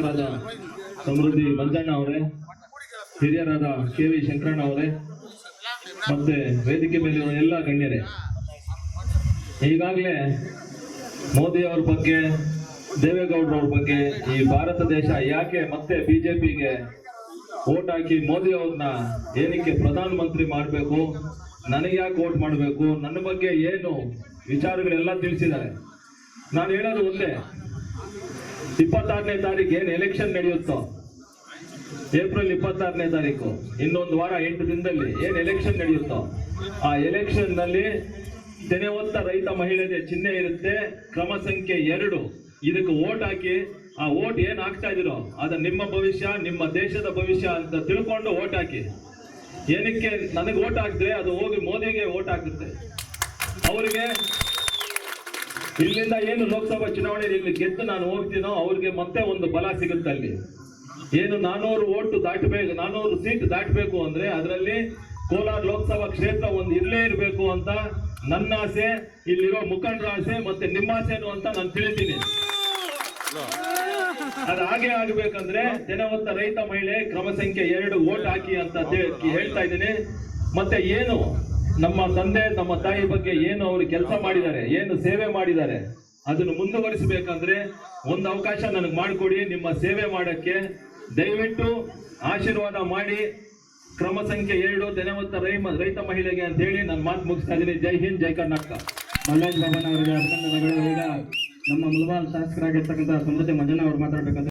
ಶಾಸಕರಾದ ಸಮೃದ್ಧಿ ಮಂಜಣ್ಣ ಅವರೇ, ಹಿರಿಯರಾದ ಕೆ ವಿ ಶಂಕರಣ್ಣ ಅವರೇ, ಮತ್ತೆ ವೇದಿಕೆ ಮೇಲಿರುವ ಎಲ್ಲ ಗಣ್ಯರೇ. ಈಗಾಗಲೇ ಮೋದಿ ಅವ್ರ ಬಗ್ಗೆ ದೇವೇಗೌಡರವ್ರ ಬಗ್ಗೆ ಈ ಭಾರತ ದೇಶ ಯಾಕೆ ಮತ್ತೆ ಬಿಜೆಪಿಗೆ ಓಟ್ ಹಾಕಿ ಮೋದಿ ಅವ್ರನ್ನ ಏನಕ್ಕೆ ಪ್ರಧಾನ ಮಂತ್ರಿ ಮಾಡಬೇಕು, ನನಗೆ ಯಾಕೆ ಓಟ್ ಮಾಡಬೇಕು, ನನ್ನ ಬಗ್ಗೆ ಏನು ವಿಚಾರಗಳೆಲ್ಲ ತಿಳಿಸಿದ್ದಾರೆ. ನಾನು ಹೇಳೋದು ಒಂದೇ ಇಪ್ಪತ್ತಾರನೇ ತಾರೀಕು ಏನು ಎಲೆಕ್ಷನ್ ನಡೆಯುತ್ತೋ? ಏಪ್ರಿಲ್ ಇಪ್ಪತ್ತಾರನೇ ತಾರೀಕು ಇನ್ನೊಂದು ವಾರ ಎಂಟು ದಿನದಲ್ಲಿ ಏನ್ ಎಲೆಕ್ಷನ್ ನಡೆಯುತ್ತೋ? ಆ ಎಲೆಕ್ಷನ್ನಲ್ಲಿ ತೆನೆ ಹೊತ್ತ ರೈತ ಮಹಿಳೆಗೆ ಚಿಹ್ನೆ ಇರುತ್ತೆ. ಕ್ರಮ ಸಂಖ್ಯೆ ಎರಡು. ಇದಕ್ಕೆ ಓಟ್ ಹಾಕಿ, ಆ ಓಟ್ ಏನ್ ಹಾಕ್ತಾ ಇದೀರೋ ಅದು ನಿಮ್ಮ ಭವಿಷ್ಯ, ನಿಮ್ಮ ದೇಶದ ಭವಿಷ್ಯ ಅಂತ ತಿಳ್ಕೊಂಡು ಓಟ್ ಹಾಕಿ. ಏನಕ್ಕೆ ನನಗೆ ಓಟ್ ಹಾಕಿದ್ರೆ ಅದು ಹೋಗಿ ಮೋದಿಗೆ ಓಟ್ ಹಾಕುತ್ತೆ. ಅವರಿಗೆ ಇಲ್ಲಿಂದ ಏನು ಲೋಕಸಭಾ ಚುನಾವಣೆಯಲ್ಲಿ ಇಲ್ಲಿ ಗೆದ್ದು ನಾನು ಹೋಗ್ತೀನೋ ಅವ್ರಿಗೆ ಮತ್ತೆ ಒಂದು ಬಲ ಸಿಗುತ್ತೆ ಅಲ್ಲಿ. ಏನು ನಾನೂರು ಓಟು ದಾಟಬೇಕು, ನಾನೂರು ಸೀಟ್ ದಾಟಬೇಕು ಅಂದ್ರೆ ಅದರಲ್ಲಿ ಕೋಲಾರ ಲೋಕಸಭಾ ಕ್ಷೇತ್ರ ಒಂದು ಇರಲೇ ಇರಬೇಕು ಅಂತ ನನ್ನ ಆಸೆ, ಇಲ್ಲಿರೋ ಮುಖಂಡರ ಆಸೆ ಮತ್ತೆ ನಿಮ್ಮ ಆಸೆನು ಅಂತ ನಾನು ತಿಳಿತೀನಿ. ಅದು ಹಾಗೆ ಆಗ್ಬೇಕಂದ್ರೆ ದಿನವತ್ತ ರೈತ ಮಹಿಳೆ ಕ್ರಮ ಸಂಖ್ಯೆ ಎರಡು ಓಟ್ ಹಾಕಿ ಅಂತ ಹೇಳ್ತಾ ಇದ್ದೀನಿ. ಮತ್ತೆ ಏನು? ನಮ್ಮ ತಂದೆ, ನಮ್ಮ ತಾಯಿ ಬಗ್ಗೆ ಏನು ಅವರು ಕೆಲಸ ಮಾಡಿದ್ದಾರೆ, ಏನು ಸೇವೆ ಮಾಡಿದ್ದಾರೆ, ಅದನ್ನು ಮುಂದುವರಿಸಬೇಕಂದ್ರೆ ಒಂದು ಅವಕಾಶ ನನಗೆ ಮಾಡಿಕೊಡಿ. ನಿಮ್ಮ ಸೇವೆ ಮಾಡಕ್ಕೆ ದಯವಿಟ್ಟು ಆಶೀರ್ವಾದ ಮಾಡಿ. ಕ್ರಮ ಸಂಖ್ಯೆ ಎರಡು ದಿನವತ್ತ ರೈತ ಮಹಿಳೆಗೆ ಅಂತ ಹೇಳಿ ನಾನು ಮಾತು ಮುಗಿಸ್ತಾ ಇದ್ದೀನಿ. ಜೈ ಹಿಂದ್, ಜೈ ಕರ್ನಾಟಕ. ಮಲ್ಲೇಶ್ ಬಾಬನ್ ಅವರಿಗೆ ಅಭಿನಂದನೆಗಳು. ಈಗ ನಮ್ಮ ಮುಲ್ವಾಲ್ ಶಾಸಕರಾಗಿರ್ತಕ್ಕಂಥ ಸಮೃದ್ಧಿ ಮಂಜಣ್ಣ ಅವರು ಮಾತಾಡ್ಬೇಕಂತ